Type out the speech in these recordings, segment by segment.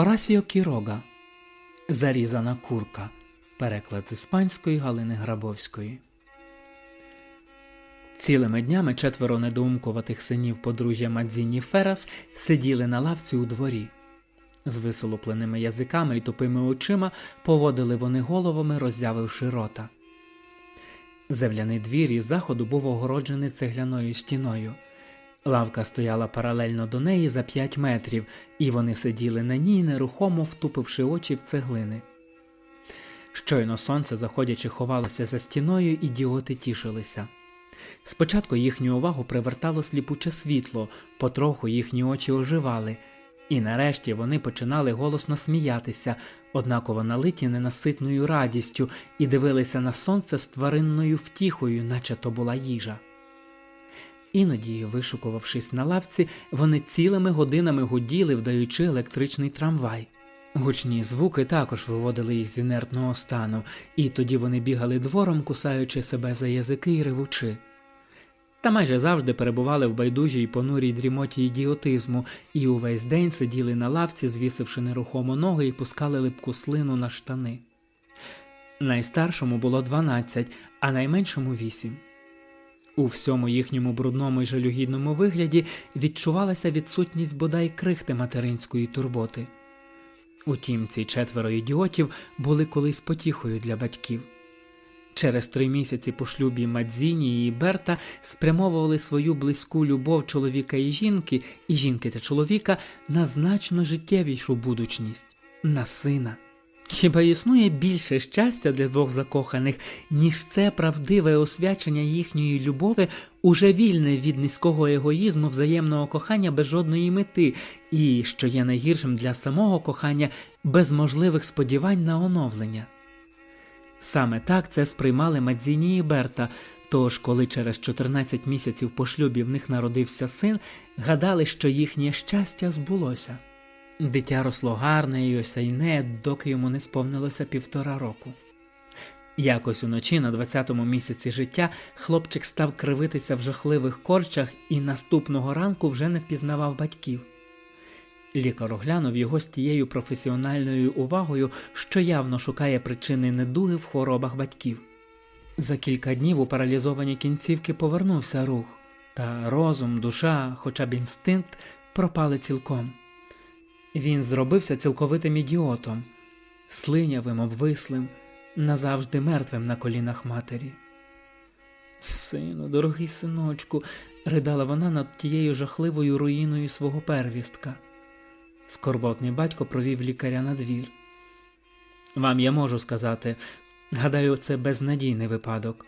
Орасіо Кірога Зарізана курка. Переклад з іспанської Галини Грабовської. Цілими днями четверо недоумкуватих синів подружжя Мадзіні Ферас сиділи на лавці у дворі. З висолопленими язиками і тупими очима поводили вони головами, роззявивши рота. Земляний двір із заходу був огороджений цегляною стіною. Лавка стояла паралельно до неї за п'ять метрів, і вони сиділи на ній, нерухомо втупивши очі в цеглини. Щойно сонце, заходячи, ховалося за стіною, ідіоти тішилися. Спочатку їхню увагу привертало сліпуче світло, потроху їхні очі оживали, і нарешті вони починали голосно сміятися, однаково налиті ненаситною радістю, і дивилися на сонце з тваринною втіхою, наче то була їжа. Іноді, вишукувавшись на лавці, вони цілими годинами гуділи, вдаючи електричний трамвай. Гучні звуки також виводили їх з інертного стану, і тоді вони бігали двором, кусаючи себе за язики і ревучи. Та майже завжди перебували в байдужій понурій дрімоті ідіотизму, і увесь день сиділи на лавці, звісивши нерухомо ноги і пускали липку слину на штани. Найстаршому було 12, а найменшому 8. У всьому їхньому брудному й жалюгідному вигляді відчувалася відсутність бодай крихти материнської турботи. Утім, ці четверо ідіотів були колись потіхою для батьків. Через три місяці по шлюбі Мадзіні і Берта спрямовували свою близьку любов чоловіка і жінки, і жінки та чоловіка на значно життєвішу будучність на сина. Хіба існує більше щастя для двох закоханих, ніж це правдиве освячення їхньої любови, уже вільне від низького егоїзму взаємного кохання без жодної мети, і, що є найгіршим для самого кохання, без можливих сподівань на оновлення? Саме так це сприймали Мадзіні і Берта. Тож, коли через 14 місяців по шлюбі в них народився син, гадали, що їхнє щастя збулося. Дитя росло гарне і осяйне, доки йому не сповнилося півтора року. Якось уночі на 20-му місяці життя хлопчик став кривитися в жахливих корчах і наступного ранку вже не впізнавав батьків. Лікар оглянув його з тією професіональною увагою, що явно шукає причини недуги в хворобах батьків. За кілька днів у паралізовані кінцівки повернувся рух, та розум, душа, хоча б інстинкт пропали цілком. Він зробився цілковитим ідіотом, слинявим, обвислим, назавжди мертвим на колінах матері. Сину, дорогий синочку, ридала вона над тією жахливою руїною свого первістка. Скорботний батько провів лікаря на двір. Вам я можу сказати, гадаю, це безнадійний випадок.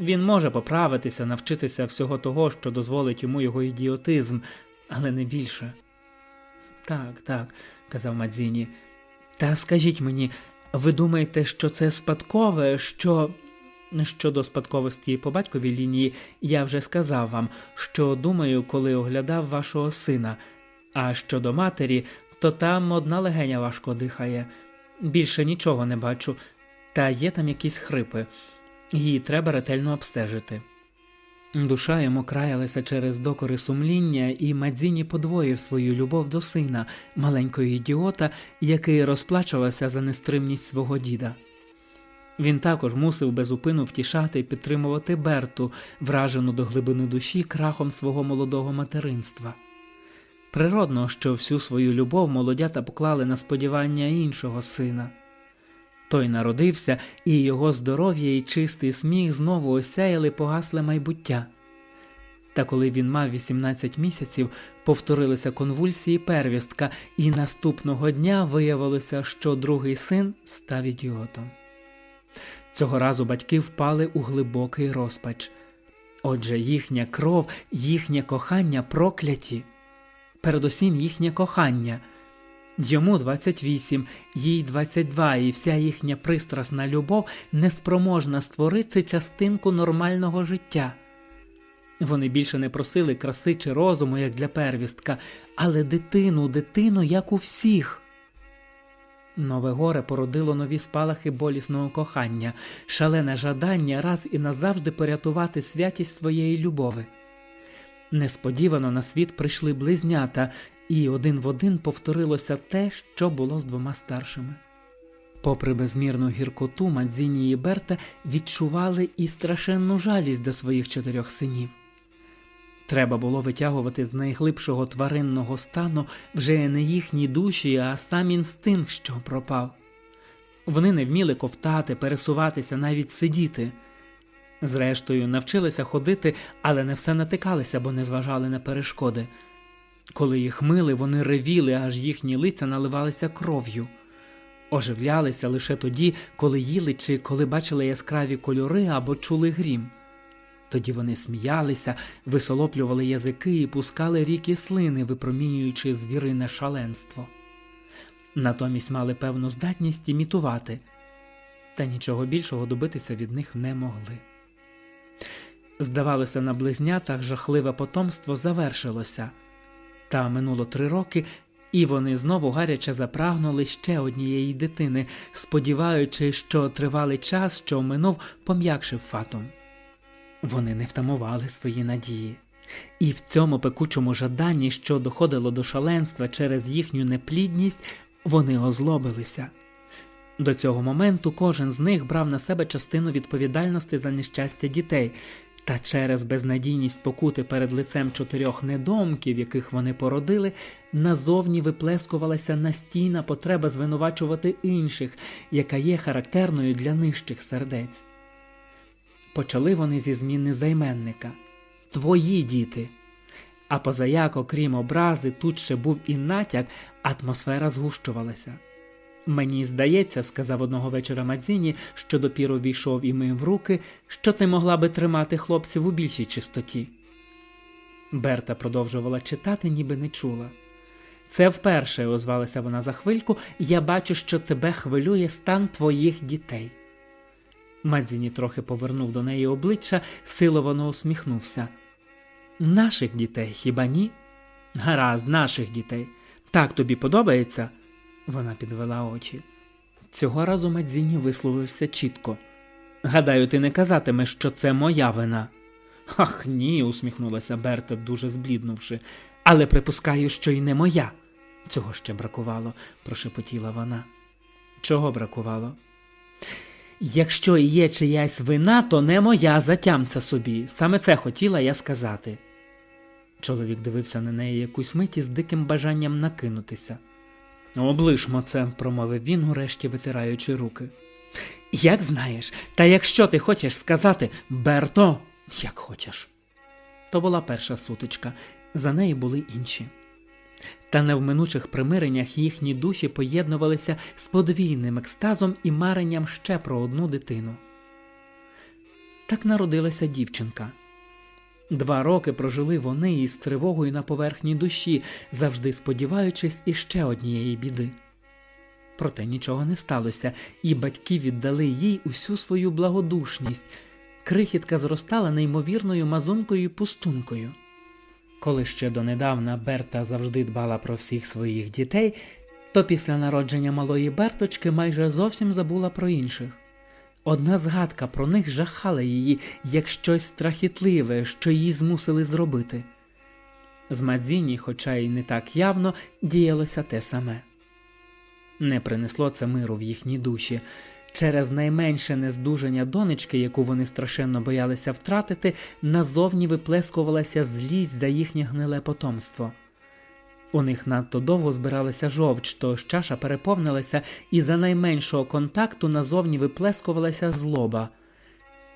Він може поправитися, навчитися всього того, що дозволить йому його ідіотизм, але не більше. Так, так, казав Мадзіні. Та скажіть мені, ви думаєте, що це спадкове, що. Щодо спадковості по батьковій лінії, я вже сказав вам, що думаю, коли оглядав вашого сина. А щодо матері, то там одна легеня важко дихає. Більше нічого не бачу, та є там якісь хрипи. Її треба ретельно обстежити. Душа йому краялася через докори сумління, і Мадзіні подвоїв свою любов до сина, маленького ідіота, який розплачувався за нестримність свого діда. Він також мусив безупину втішати і підтримувати Берту, вражену до глибини душі крахом свого молодого материнства. Природно, що всю свою любов молодята поклали на сподівання іншого сина. Той народився, і його здоров'я і чистий сміх знову осяяли погасле майбуття. Та коли він мав 18 місяців, повторилися конвульсії первістка, і наступного дня виявилося, що другий син став ідіотом. Цього разу батьки впали у глибокий розпач. Отже, їхня кров, їхнє кохання прокляті, передусім їхнє кохання. Йому 28, їй 22, і вся їхня пристрасна любов неспроможна створити частинку нормального життя. Вони більше не просили краси чи розуму, як для первістка, але дитину, дитину, як у всіх. Нове горе породило нові спалахи болісного кохання, шалене жадання раз і назавжди порятувати святість своєї любови. Несподівано на світ прийшли близнята, і один в один повторилося те, що було з двома старшими. Попри безмірну гіркоту, Мадзіні і Берта відчували і страшенну жалість до своїх чотирьох синів. Треба було витягувати з найглибшого тваринного стану вже не їхні душі, а сам інстинкт, що пропав. Вони не вміли ковтати, пересуватися, навіть сидіти. Зрештою, навчилися ходити, але не все натикалися, бо не зважали на перешкоди. Коли їх мили, вони ревіли, аж їхні лиця наливалися кров'ю. Оживлялися лише тоді, коли їли чи коли бачили яскраві кольори або чули грім. Тоді вони сміялися, висолоплювали язики і пускали ріки слини, випромінюючи звірине шаленство. Натомість мали певну здатність імітувати, та нічого більшого добитися від них не могли. Здавалося, на близнятах жахливе потомство завершилося, та минуло три роки, і вони знову гаряче запрагнули ще однієї дитини, сподіваючись, що тривалий час, що минув, пом'якшив фатум. Вони не втамували свої надії, і в цьому пекучому жаданні, що доходило до шаленства через їхню неплідність, вони озлобилися. До цього моменту кожен з них брав на себе частину відповідальності за нещастя дітей, та через безнадійність покути перед лицем чотирьох недомків, яких вони породили, назовні виплескувалася настійна потреба звинувачувати інших, яка є характерною для нижчих сердець. Почали вони зі зміни займенника Твої діти. А позаяк, окрім образи, тут ще був і натяк, атмосфера згущувалася. Мені здається, сказав одного вечора Мадзіні, що допіру війшов і мив руки, що ти могла би тримати хлопців у більшій чистоті. Берта продовжувала читати, ніби не чула. Це вперше, озвалася вона за хвильку, я бачу, що тебе хвилює стан твоїх дітей. Мадзіні трохи повернув до неї обличчя, силовано усміхнувся. Наших дітей хіба ні? Гаразд, наших дітей. Так тобі подобається? Вона підвела очі. Цього разу Мадзіні висловився чітко. Гадаю, ти не казатимеш, що це моя вина. Ах, ні, усміхнулася Берта, дуже збліднувши. Але припускаю, що й не моя. Цього ще бракувало, прошепотіла вона. Чого бракувало? Якщо є чиясь вина, то не моя затямця собі. Саме це хотіла я сказати. Чоловік дивився на неї якусь мить із диким бажанням накинутися. Облишмо це, промовив він, урешті витираючи руки. Як знаєш, та якщо ти хочеш сказати Берто, як хочеш. То була перша сутичка, за нею були інші. Та на вминучих примиреннях їхні душі поєднувалися з подвійним екстазом і маренням ще про одну дитину. Так народилася дівчинка. Два роки прожили вони із тривогою на поверхні душі, завжди сподіваючись іще однієї біди. Проте нічого не сталося, і батьки віддали їй усю свою благодушність. Крихітка зростала неймовірною мазункою і пустункою. Коли ще донедавна Берта завжди дбала про всіх своїх дітей, то після народження малої Берточки майже зовсім забула про інших. Одна згадка про них жахала її як щось страхітливе, що її змусили зробити. З Мадзіні, хоча й не так явно, діялося те саме. Не принесло це миру в їхній душі. Через найменше нездужання донечки, яку вони страшенно боялися втратити, назовні виплескувалася злість за їхнє гниле потомство. У них надто довго збиралася жовч, тож чаша переповнилася, і за найменшого контакту назовні виплескувалася злоба.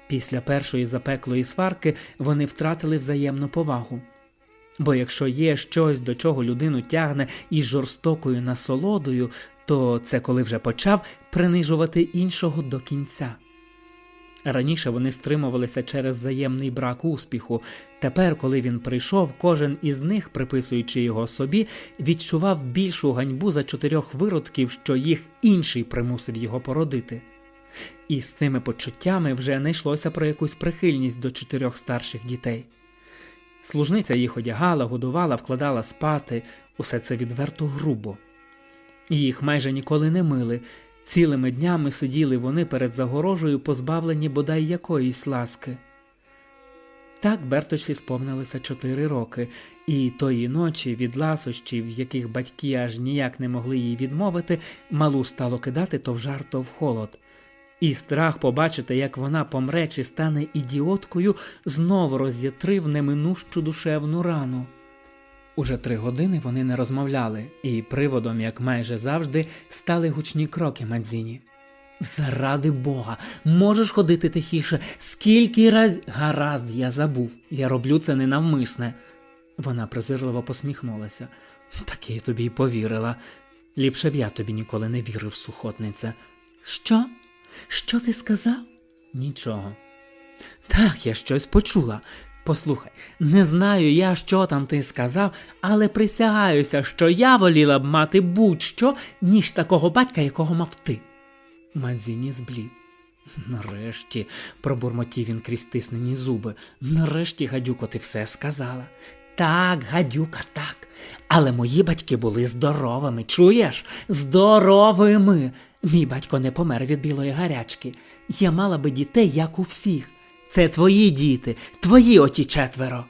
Після першої запеклої сварки вони втратили взаємну повагу. Бо якщо є щось, до чого людину тягне із жорстокою насолодою, то це коли вже почав принижувати іншого до кінця. Раніше вони стримувалися через взаємний брак успіху. Тепер, коли він прийшов, кожен із них, приписуючи його собі, відчував більшу ганьбу за чотирьох виродків, що їх інший примусив його породити. І з цими почуттями вже не йшлося про якусь прихильність до чотирьох старших дітей. Служниця їх одягала, годувала, вкладала спати, усе це відверто грубо. Їх майже ніколи не мили. Цілими днями сиділи вони перед загорожею, позбавлені бодай якоїсь ласки. Так Берточці сповнилося чотири роки, і тої ночі від ласощів, яких батьки аж ніяк не могли їй відмовити, малу стало кидати то в жар, то в холод. І страх побачити, як вона помре чи стане ідіоткою, знову роз'ятрив неминущу душевну рану. Уже три години вони не розмовляли, і приводом, як майже завжди, стали гучні кроки Мадзіні. Заради Бога, можеш ходити тихіше, скільки раз гаразд, я забув. Я роблю це ненавмисне. Вона презирливо посміхнулася. Так я тобі й повірила. Ліпше б я тобі ніколи не вірив, сухотниця. Що? Що ти сказав? Нічого. Так, я щось почула. Послухай, не знаю я, що там ти сказав, але присягаюся, що я воліла б мати будь-що, ніж такого батька, якого мав ти. Мадзіні зблід. Нарешті, пробурмотів він крізь стиснені зуби. Нарешті, гадюко, ти все сказала. Так, гадюка, так. Але мої батьки були здоровими, чуєш? Здоровими. Мій батько не помер від білої гарячки. Я мала би дітей, як у всіх. Це твої діти, твої оті четверо.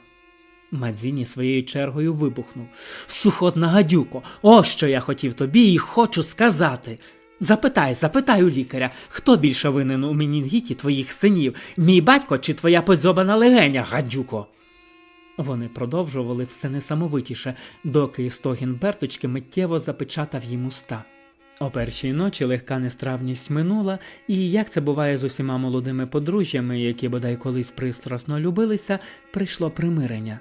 Мадзіні своєю чергою вибухнув. Сухотна гадюко, ось що я хотів тобі і хочу сказати. Запитай, запитай у лікаря, хто більше винен у менінгіті твоїх синів, мій батько чи твоя подзьобана легеня, гадюко. Вони продовжували все несамовитіше, доки стогін Берточки миттєво запечатав їм уста. О першій ночі легка нестравність минула, і як це буває з усіма молодими подружжями, які бодай колись пристрасно любилися, прийшло примирення.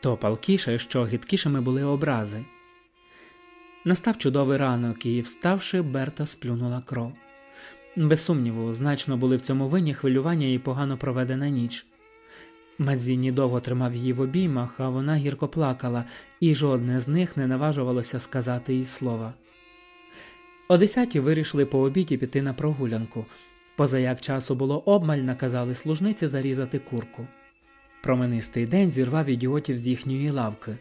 То палкіше, що гидкішими були образи. Настав чудовий ранок, і, вставши, Берта сплюнула кров. Без сумніву, значно були в цьому винні хвилювання і погано проведена ніч. Мадзіні довго тримав її в обіймах, а вона гірко плакала, і жодне з них не наважувалося сказати їй слова. О десятій вирішили по обіді піти на прогулянку. Позаяк часу було обмаль, наказали служниці зарізати курку. Променистий день зірвав ідіотів з їхньої лавки.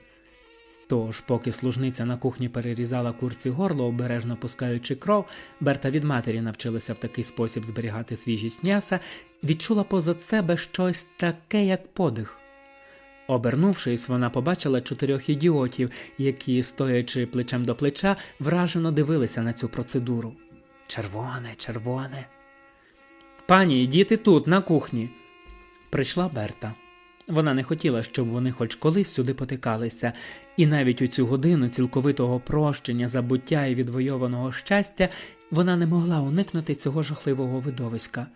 Тож, поки служниця на кухні перерізала курці горло, обережно пускаючи кров, Берта від матері навчилася в такий спосіб зберігати свіжість м'яса, відчула позад себе щось таке, як подих. Обернувшись, вона побачила чотирьох ідіотів, які, стоячи плечем до плеча, вражено дивилися на цю процедуру. Червоне, червоне. Пані, діти тут, на кухні. Прийшла Берта. Вона не хотіла, щоб вони хоч колись сюди потикалися, і навіть у цю годину цілковитого прощення, забуття і відвойованого щастя вона не могла уникнути цього жахливого видовиська.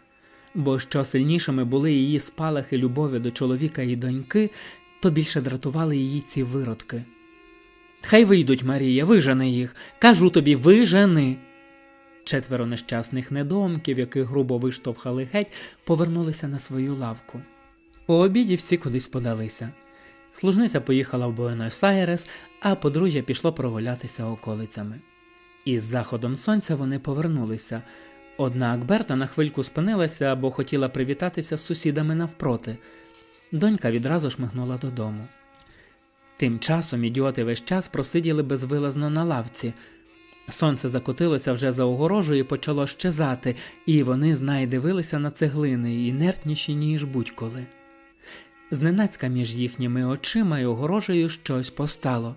Бо що сильнішими були її спалахи любові до чоловіка і доньки, то більше дратували її ці виродки. Хай вийдуть, Марія, вижени їх. Кажу тобі, вижени. Четверо нещасних недоумків, яких грубо виштовхали геть, повернулися на свою лавку. По обіді всі кудись подалися. Служниця поїхала в Буенос-Айрес, а подружжя пішло прогулятися околицями. Із заходом сонця вони повернулися. Однак Берта на хвильку спинилася, бо хотіла привітатися з сусідами навпроти. Донька відразу шмигнула додому. Тим часом ідіоти весь час просиділи безвилазно на лавці. Сонце закотилося вже за огорожею і почало щезати, і вони знай дивилися на цеглини, інертніші, ніж будь-коли. Зненацька між їхніми очима і огорожею щось постало.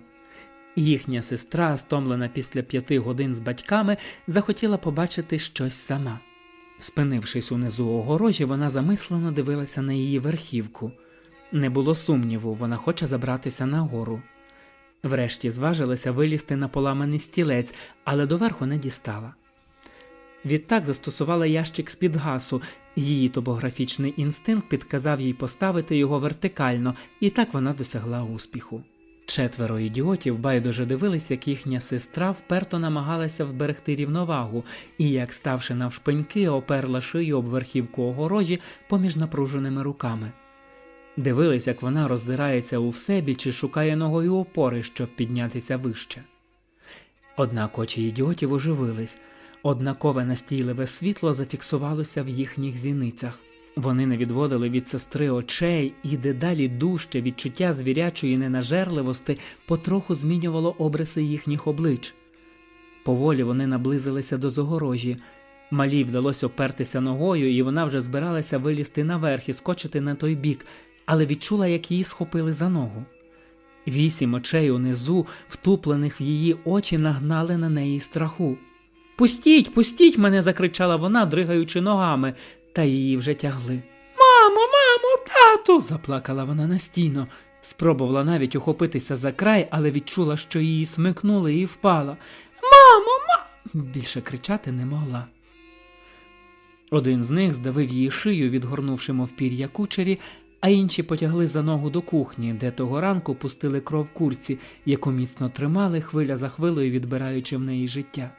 Їхня сестра, стомлена після п'яти годин з батьками, захотіла побачити щось сама. Спинившись унизу огорожі, вона замислено дивилася на її верхівку. Не було сумніву, вона хоче забратися нагору. Врешті зважилася вилізти на поламаний стілець, але доверху не дістала. Відтак застосувала ящик з-під гасу, її топографічний інстинкт підказав їй поставити його вертикально, і так вона досягла успіху. Четверо ідіотів байдуже дивились, як їхня сестра вперто намагалася вберегти рівновагу, і як, ставши навшпиньки, оперла шию об верхівку огорожі поміж напруженими руками. Дивились, як вона роздирається у всебі чи шукає ногою опори, щоб піднятися вище. Однак очі ідіотів оживились, однакове настійливе світло зафіксувалося в їхніх зіницях. Вони не відводили від сестри очей, і дедалі дужче відчуття звірячої ненажерливості потроху змінювало обриси їхніх облич. Поволі вони наблизилися до загорожі. Малій вдалося опертися ногою, і вона вже збиралася вилізти наверх і скочити на той бік, але відчула, як її схопили за ногу. Вісім очей унизу, втуплених в її очі, нагнали на неї страху. Пустіть, пустіть мене. закричала вона, дригаючи ногами, та її вже тягли. Мамо, мамо, тату. заплакала вона настійно. Спробувала навіть ухопитися за край, але відчула, що її смикнули і впала. Мамо, мамо. Більше кричати не могла. Один з них здавив її шию, відгорнувши мов пір'я кучері, а інші потягли за ногу до кухні, де того ранку пустили кров курці, яку міцно тримали хвиля за хвилею, відбираючи в неї життя.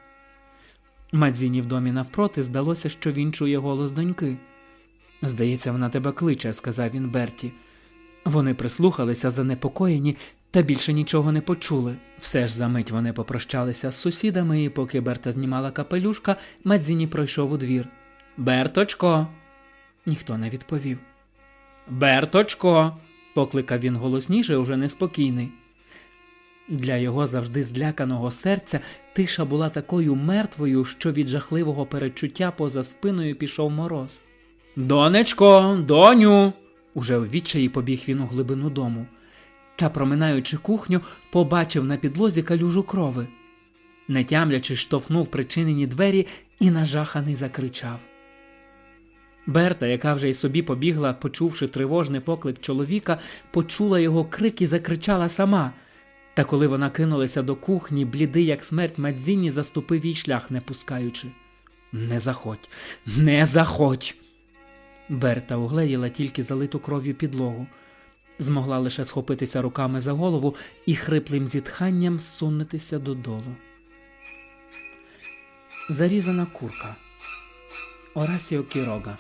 Мадзіні в домі навпроти здалося, що він чує голос доньки. Здається, вона тебе кличе, сказав він Берті. Вони прислухалися занепокоєні та більше нічого не почули. Все ж за мить вони попрощалися з сусідами, і поки Берта знімала капелюшка, Мадзіні пройшов у двір. Берточко. Ніхто не відповів. Берточко. покликав він голосніше, уже неспокійний. Для його завжди зляканого серця тиша була такою мертвою, що від жахливого перечуття поза спиною пішов мороз. Донечко, доню. Уже в відчаї побіг він у глибину дому. Та, проминаючи кухню, побачив на підлозі калюжу крови. Не тямлячи, штовхнув причинені двері і нажаханий закричав. Берта, яка вже й собі побігла, почувши тривожний поклик чоловіка, почула його крик і закричала сама. Та коли вона кинулася до кухні, блідий, як смерть Мадзіні, заступив їй шлях, не пускаючи. Не заходь, не заходь. Берта угледіла тільки залиту кров'ю підлогу. Змогла лише схопитися руками за голову і хриплим зітханням сунутися додолу. Зарізана курка. Орасіо Кірога